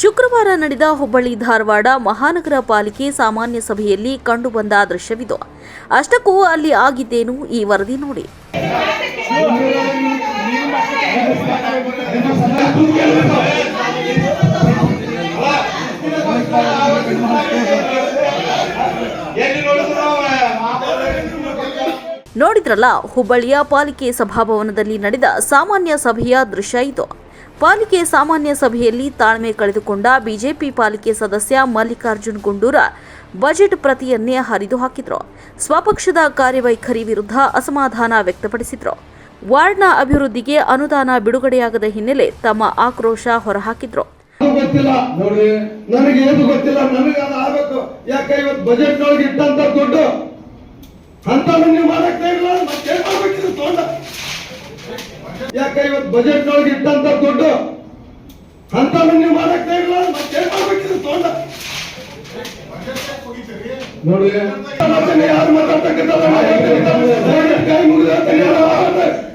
ಶುಕ್ರವಾರ ನಡೆದ ಹುಬ್ಬಳ್ಳಿ ಧಾರವಾಡ ಮಹಾನಗರ ಪಾಲಿಕೆ ಸಾಮಾನ್ಯ ಸಭೆಯಲ್ಲಿ ಕಂಡುಬಂದ ದೃಶ್ಯವಿದು. ಅಷ್ಟಕ್ಕೂ ಅಲ್ಲಿ ಆಗಿದ್ದೇನು ಈ ವರದಿ ನೋಡಿ. ನೋಡಿದ್ರಲ್ಲ, ಹುಬ್ಬಳ್ಳಿಯ ಪಾಲಿಕೆ ಸಭಾಭವನದಲ್ಲಿ ನಡೆದ ಸಾಮಾನ್ಯ ಸಭೆಯ ದೃಶ್ಯ ಇದು. ಪಾಲಿಕೆ ಸಾಮಾನ್ಯ ಸಭೆಯಲ್ಲಿ ತಾಳ್ಮೆ ಕಳೆದುಕೊಂಡ ಬಿಜೆಪಿ ಪಾಲಿಕೆ ಸದಸ್ಯ ಮಲ್ಲಿಕಾರ್ಜುನ್ ಗುಂಡೂರ. ಬಜೆಟ್ ಪ್ರತಿಯನ್ನೇ ಹರಿದು ಹಾಕಿದ್ರು. ಸ್ವಪಕ್ಷದ ಕಾರ್ಯವೈಖರಿ ವಿರುದ್ಧ ಅಸಮಾಧಾನ ವ್ಯಕ್ತಪಡಿಸಿದ್ರು. ವಾರ್ಡ್ನ ಅಭಿವೃದ್ಧಿಗೆ ಅನುದಾನ ಬಿಡುಗಡೆಯಾಗದ ಹಿನ್ನೆಲೆ ತಮ್ಮ ಆಕ್ರೋಶ ಹೊರಹಾಕಿದ್ರು. ನೋಡಿ, ನನಗೆ ಏನು ಗೊತ್ತಿಲ್ಲ, ನನಗೆ ಆಗಬೇಕು. ಯಾಕೆ ಬಜೆಟ್ ಇಟ್ಟಂತ ದುಡ್ಡು? ಅಂತ ನೀವು ಮಾಡಕ್ ಇಲ್ಲ ಮತ್ತೇನ್ ಮಾಡ್ಬೇಕಿದು ತಗೊಂಡ ಯಾಕೆ ಇವತ್ತು ಬಜೆಟ್ ಒಳಗೆ ಇಟ್ಟಂತ ದುಡ್ಡು ಅಂತ ನೀವು ಮಾಡಕ್ ಇಲ್ಲ ಮತ್ತೇನ್ ನೋಡಿ ಯಾರು?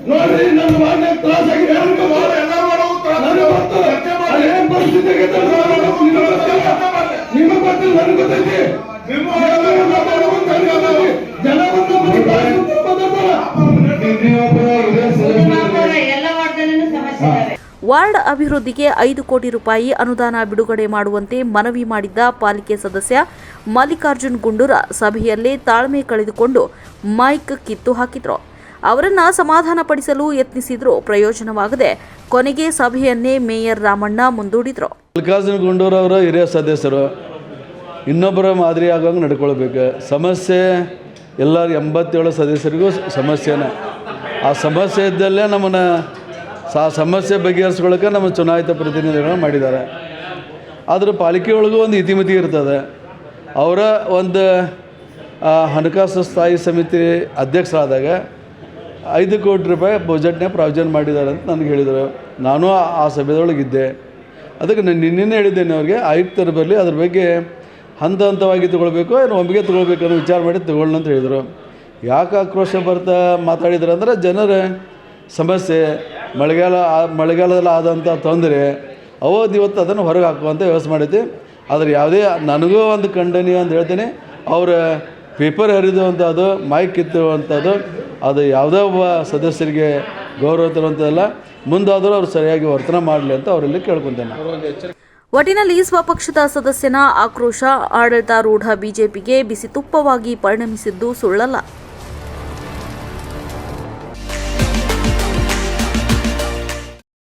ನೋಡ್ರಿ ನನ್ನ ಮಾನ್ಯ ತ್ರಾಸ ಆಗಿದೆ ಎಲ್ಲರೂ ಮಾಡೋದು ಜನವನ್ನು ಏನ್ ಪರಿಸ್ಥಿತಿ ಆಗೈತೆ ಅಂತ ನನಗೆ ಗೊತ್ತಿಲ್ಲ. ನಿಮಗೆ ಗೊತ್ತಿಲ್ಲ ನನಗೆ ಗೊತ್ತೈತಿ ಜನರನ್ನ ಮಾತಾಡುವಂತ ನನಗೆ ಗೊತ್ತೈತಿ. ಜನ ಬಂದು ಮನೆ ಬಾಯಿ ಮುಚ್ಕೊಂಡು ಮಾತಾಡ್ತಾರೆ. ಎಲ್ಲ ವಾರ್ಡ್ನಲ್ಲೂ ಸಮಸ್ಯೆ ಇದಾವೆ ವಾರ್ಡ್ ಅಭಿವೃದ್ಧಿಗೆ ಐದು ಕೋಟಿ ರೂಪಾಯಿ ಅನುದಾನ ಬಿಡುಗಡೆ ಮಾಡುವಂತೆ ಮನವಿ ಮಾಡಿದ್ದ ಪಾಲಿಕೆ ಸದಸ್ಯ ಮಲ್ಲಿಕಾರ್ಜುನ್ ಗುಂಡೂರ ಸಭೆಯಲ್ಲೇ ತಾಳ್ಮೆ ಕಳೆದುಕೊಂಡು ಮೈಕ್ ಕಿತ್ತು ಹಾಕಿದ್ರು. ಅವರನ್ನ ಸಮಾಧಾನಪಡಿಸಲು ಯತ್ನಿಸಿದ್ರು ಪ್ರಯೋಜನವಾಗದೆ ಕೊನೆಗೆ ಸಭೆಯನ್ನೇ ಮೇಯರ್ ರಾಮಣ್ಣ ಮುಂದೂಡಿದ್ರು. ಮಲ್ಲಿಕಾರ್ಜುನ ಗುಂಡೂರವರು ಹಿರಿಯ ಸದಸ್ಯರು ಇನ್ನೊಬ್ಬರ ಮಾದರಿ ಆಗೋಂಗೆ ನಡ್ಕೊಳ್ಬೇಕು. ಸಮಸ್ಯೆ ಎಲ್ಲರೂ ಎಂಬತ್ತೇಳು ಸದಸ್ಯರಿಗೂ ಸಮಸ್ಯೆನೇ. ಆ ಸಮಸ್ಯೆ ಇದ್ದಲ್ಲೇ ನಮ್ಮನ್ನು ಆ ಸಮಸ್ಯೆ ಬಗೆಹರಿಸ್ಕೊಳ್ಳೋಕೆ ನಮ್ಮ ಚುನಾಯಿತ ಪ್ರತಿನಿಧಿಗಳನ್ನು ಮಾಡಿದ್ದಾರೆ. ಆದ್ರೆ ಪಾಲಿಕೆ ಒಳಗೂ ಒಂದು ಇತಿಮಿತಿ ಇರ್ತದೆ. ಅವರ ಒಂದು ಹಣಕಾಸು ಸ್ಥಾಯಿ ಸಮಿತಿ ಅಧ್ಯಕ್ಷರಾದಾಗ ಐದು ಕೋಟಿ ರೂಪಾಯಿ ಬಜೆಟ್ನ ಪ್ರಾವಿಜನ್ ಮಾಡಿದ್ದಾರೆ ಅಂತ ನನಗೆ ಹೇಳಿದರು. ನಾನು ಆ- ಆ ಸಭೆದೊಳಗಿದ್ದೆ. ಅದಕ್ಕೆ ನಾನು ನಿನ್ನೆ ಹೇಳಿದ್ದೇನೆ ಅವ್ರಿಗೆ, ಆಯುಕ್ತರು ಬರಲಿ, ಅದ್ರ ಬಗ್ಗೆ ಹಂತ ಹಂತವಾಗಿ ತೊಗೊಳ್ಬೇಕು ಏನು ಒಮ್ಮೆಗೆ ತೊಗೊಳ್ಬೇಕು ಅನ್ನೋ ವಿಚಾರ ಮಾಡಿ ತೊಗೊಳ್ಳೋಣ ಅಂತ ಹೇಳಿದರು. ಯಾಕೆ ಆಕ್ರೋಶ ಬರ್ತಾ ಮಾತಾಡಿದ್ರು ಅಂದರೆ ಜನರ ಸಮಸ್ಯೆ ಮಳೆಗಾಲ ಆ- ಮಳೆಗಾಲದಲ್ಲಿ ಆದಂಥ ತೊಂದರೆ ಅವತ್ತು ಇವತ್ತು ಅದನ್ನು ಹೊರಗೆ ಹಾಕುವಂಥ ವ್ಯವಸ್ಥೆ ಮಾಡೈತಿ ಆದರೆ ಯಾವುದೇ ನನಗೂ ಒಂದು ಖಂಡನೀಯ ಅಂತ ಹೇಳ್ತೀನಿ, ಅವರ ಪೇಪರ್ ಹರಿದುವಂಥದ್ದು ಮೈಕ್ ಕಿತ್ತುವಂಥದ್ದು, ಅದು ಯಾವುದೇ ಒಬ್ಬ ಸದಸ್ಯರಿಗೆ ಗೌರವ ತರುವಂಥದ್ದಲ್ಲ. ಮುಂದಾದರೂ ಅವರು ಸರಿಯಾಗಿ ವರ್ತನೆ ಮಾಡಲಿ ಅಂತ ಅವರಲ್ಲಿ ಕೇಳ್ಕೊತೇನೆ. ಒಟ್ಟಿನಲ್ಲಿ ಸ್ವಪಕ್ಷದ ಸದಸ್ಯನ ಆಕ್ರೋಶ, ಆಡಳಿತಾರೂಢ ಬಿಜೆಪಿಗೆ ಬಿಸಿ ತುಪ್ಪವಾಗಿ ಪರಿಣಮಿಸಿದ್ದು ಸುಳ್ಳಲ್ಲ.